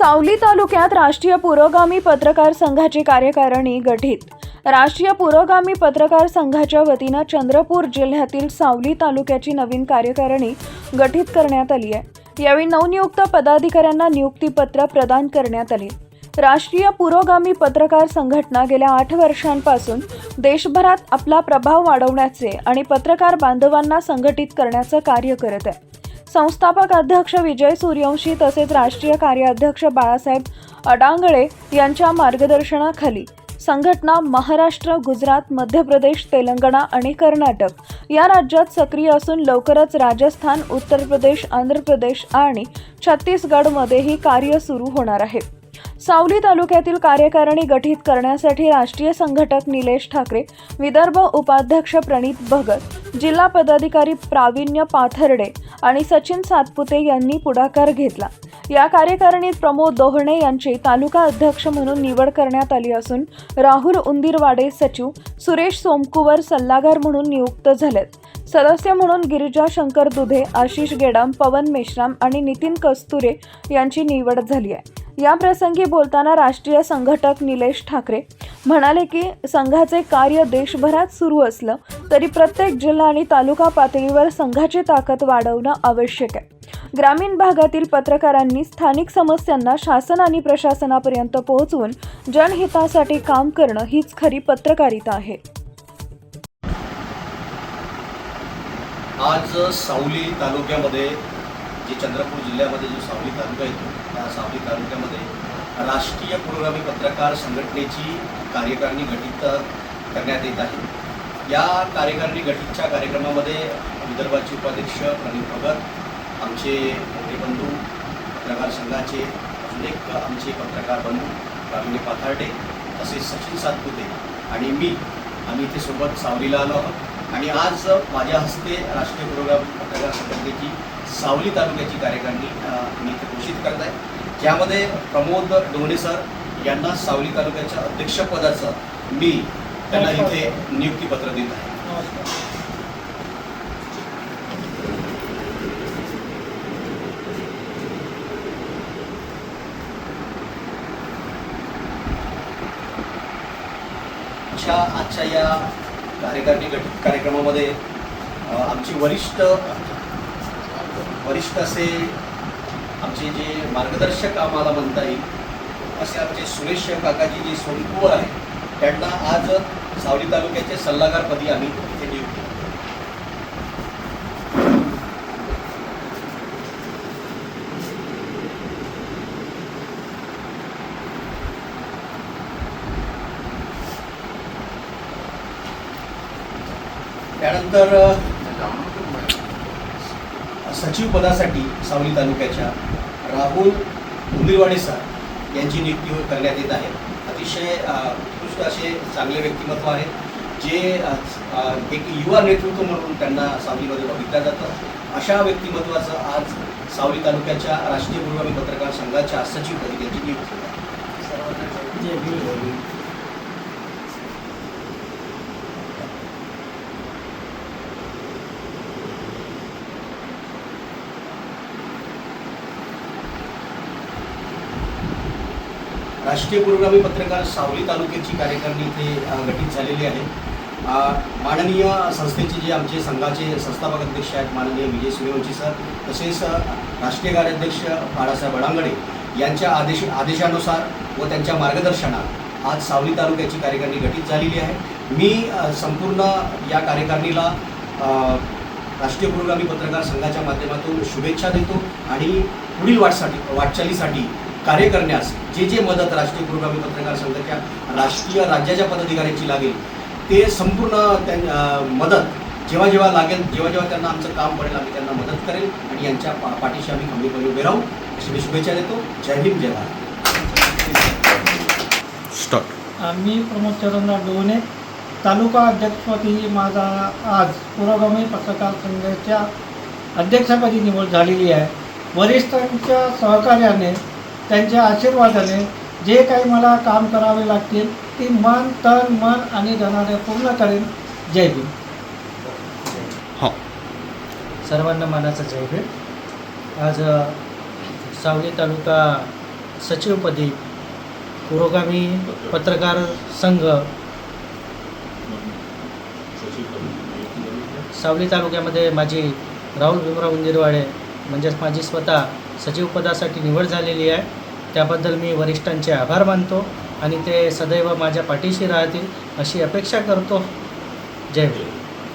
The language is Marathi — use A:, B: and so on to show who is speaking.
A: सावली तालुक्यात राष्ट्रीय पुरोगामी पत्रकार संघाची कार्यकारिणी गठीत. राष्ट्रीय पुरोगामी पत्रकार संघाच्या वतीनं चंद्रपूर जिल्ह्यातील सावली तालुक्याची नवीन कार्यकारिणी गठीत करण्यात आली आहे. यावेळी नवनियुक्त पदाधिकाऱ्यांना नियुक्तीपत्र प्रदान करण्यात आले. राष्ट्रीय पुरोगामी पत्रकार संघटना गेल्या आठ वर्षांपासून देशभरात आपला प्रभाव वाढवण्याचे आणि पत्रकार बांधवांना संघटित करण्याचं कार्य करत आहे. संस्थापक अध्यक्ष विजय सूर्यवंशी तसेच राष्ट्रीय कार्याध्यक्ष बाळासाहेब अडांगळे यांच्या मार्गदर्शनाखाली संघटना महाराष्ट्र गुजरात मध्य प्रदेश तेलंगणा आणि कर्नाटक या राज्यात सक्रिय असून लवकरच राजस्थान उत्तर प्रदेश आंध्र प्रदेश आणि छत्तीसगडमध्येही कार्य सुरू होणार आहे. सावली तालुक्यातील कार्यकारिणी गठीत करण्यासाठी राष्ट्रीय संघटक निलेश ठाकरे विदर्भ उपाध्यक्ष प्रणित भगत जिल्हा पदाधिकारी प्रावीण्य पाथर्डे आणि सचिन सातपुते यांनी पुढाकार घेतला. या कार्यकारिणीत प्रमोद दोहणे यांची तालुका अध्यक्ष म्हणून निवड करण्यात आली असून राहुल उंदीरवाडे सचिव सुरेश सोमकुवर सल्लागार म्हणून नियुक्त झालेत. सदस्य म्हणून गिरिजा शंकर दुधे आशिष गेडाम पवन मेश्राम आणि नितीन कस्तुरे यांची निवड झाली आहे. या प्रसंगी बोलताना राष्ट्रीय संघटक निलेश ठाकरे म्हणाले की संघाचे कार्य देशभरात सुरू असलं तरी प्रत्येक जिल्हा आणि तालुका पातळीवर संघाची ताकद वाढवणं आवश्यक आहे. ग्रामीण भागातील पत्रकारांनी स्थानिक समस्यांना शासन आणि प्रशासनापर्यंत पोहोचवून जनहितासाठी काम करणं हीच खरी पत्रकारिता आहे.
B: आज सावली तालुक्यामध्ये जे चंद्रपूर जिल्ह्यामध्ये जो सावली तालुका येतो त्या सावली तालुक्यामध्ये राष्ट्रीय पुरोगामी पत्रकार संघटनेची कार्यकारिणी गठीत करण्यात येत आहे. या कार्यकारिणी गठीतच्या कार्यक्रमामध्ये विदर्भाचे उपाध्यक्ष प्रणीत भगत आमचे मोठे बंधू पत्रकार संघाचे अजून एक आमचे पत्रकार बंधू प्रावीण्य पाथार्डे तसेच सचिन सातपुते आणि मी आम्ही इथे सोबत सावलीला आलो आहोत. आणि आज माझ्या हस्ते राष्ट्रीय पुरोगामी पत्रकार संघटनेची सावली तालुक्याची कार्यकारिणी मी इथे घोषित करत आहे ज्यामध्ये प्रमोद डोणे सर यांना सावली तालुक्याच्या अध्यक्षपदाचं मी त्यांना इथे नियुक्तीपत्र देत आहे. अशा आजच्या या कार्यकारिणी गठीत कार्यक्रमामध्ये आमची वरिष्ठ वरिष्ठ असे आमचे जे मार्गदर्शक आम्हाला म्हणता येईल असे आमचे सुरेश काकाजी जे सोनकुवर आहे त्यांना आज सावली तालुक्याचे सल्लागारपदी आम्ही इथे नियुक्त त्यानंतर सचिव पदासाठी सावली तालुक्याच्या राहुल उंदिरवाडे सर यांची नियुक्ती करण्यात येत आहे. अतिशय उत्कृष्ट असे चांगले व्यक्तिमत्व आहेत जे एक युवा नेतृत्व म्हणून त्यांना सावलीमध्ये बघितलं जातं. अशा व्यक्तिमत्वाचं आज सावली तालुक्याच्या राष्ट्रीय पुरोगामी पत्रकार संघाच्या सचिवपदी त्यांची नियुक्ती राष्ट्रीय पुरोगामी पत्रकार सावली तालुक्याची कार्यकारिणी इथे गठीत झालेली आहे. माननीय संस्थेचे जे आमचे संघाचे संस्थापक अध्यक्ष आहेत माननीय विजय सूर्यवंशी सर तसेच राष्ट्रीय कार्याध्यक्ष बाळासाहेब अडांगडे यांच्या आदेश आदेशानुसार व त्यांच्या मार्गदर्शनात आज सावली तालुक्याची कार्यकारिणी गठीत झालेली आहे. मी संपूर्ण या कार्यकारिणीला राष्ट्रीय पुरोगामी पत्रकार संघाच्या माध्यमातून शुभेच्छा देतो आणि पुढील वाटसाठी वाटचालीसाठी कार्य करण्यास जे जे मदत राष्ट्रीय पुरोगामी पत्रकार संघाच्या राष्ट्रीय राज्याच्या पदाधिकाऱ्यांची लागेल ते संपूर्ण त्यां मदत जेव्हा जेव्हा लागेल जेव्हा जेव्हा त्यांना आमचं काम पडेल आम्ही त्यांना मदत करेल आणि यांच्या पा पाठीशी आम्ही खंबीरपणे उभे राहू. अशी मी शुभेच्छा देतो. जय भीम जय भारत.
C: स्टार्ट
D: मी प्रमोद चरणराव डोने तालुका अध्यक्षपदी माझा आज पुरोगामी पत्रकार संघाच्या अध्यक्षपदी निवड झालेली आहे. वरिष्ठांच्या सहकार्याने त्यांच्या आशीर्वादाने जे काही मला काम करावे लागतील ती मन तन मन आणि धनाने पूर्ण करेन. जय भीम.
C: हां.
E: सर्वांना मानाचा जय भीम. आज सावली तालुका सचिवपदी पुरोगामी पत्रकार संघ सावली तालुक्यामध्ये माझी राहुल भीमराव उंदीरवाडे म्हणजेच माझी स्वतः सचिवपदासाठी निवड झालेली आहे. त्याबद्दल मी वरिष्ठांचे आभार मानतो आणि ते सदैव माझ्या पाठीशी राहतील अशी अपेक्षा करतो. जय भीम